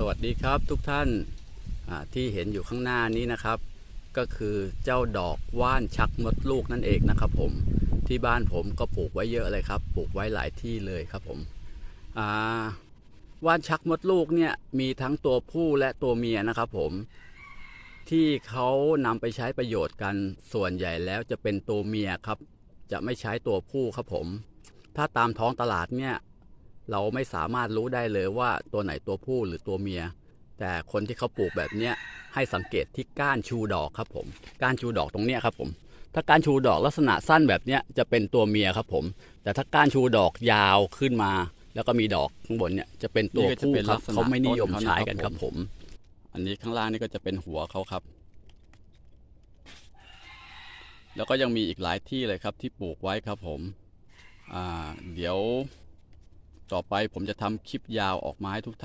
สวัสดีครับทุกท่านที่เห็นอยู่ข้างหน้านี้นะครับ ก็คือเจ้าดอกว่านชักมดลูกนั่นเองนะครับผมที่บ้านผมก็ปลูกไว้เยอะเลยครับ ปลูกไว้หลายที่เลยครับผมว่านชักมดลูกเนี่ยมีทั้งตัวผู้และตัวเมียนะครับผมที่เขานำไปใช้ประโยชน์กันส่วนใหญ่แล้วจะเป็นตัวเมียครับ จะไม่ใช้ตัวผู้ครับผม ถ้าตามท้องตลาดเนี่ย เราไม่สามารถรู้ได้เลยว่าตัวไหนตัวผู้หรือตัวเมีย แต่คนที่เขาปลูกแบบเนี้ยให้สังเกตที่ก้านชูดอกครับผม ก้านชูดอกตรงเนี้ยครับผม ถ้าก้านชูดอกลักษณะสั้นแบบเนี้ยจะเป็นตัวเมียครับผม แต่ถ้าก้านชูดอกยาวขึ้นมา แล้วก็มีดอกข้างบนเนี่ยจะเป็นตัวนี่ก็จะผู้เป็นครัลับกษณะเขาไม่นิยมต้นเขาใช้นะครับกันครับผมผม อันนี้ข้างล่างนี่ก็จะเป็นหัวเขาครับ แล้วก็ยังมีอีกหลายที่เลยครับที่ปลูกไว้ครับผม อ่า เดี๋ยว ต่อไปผมจะทำคลิปยาวออกมาให้ทุกท่าน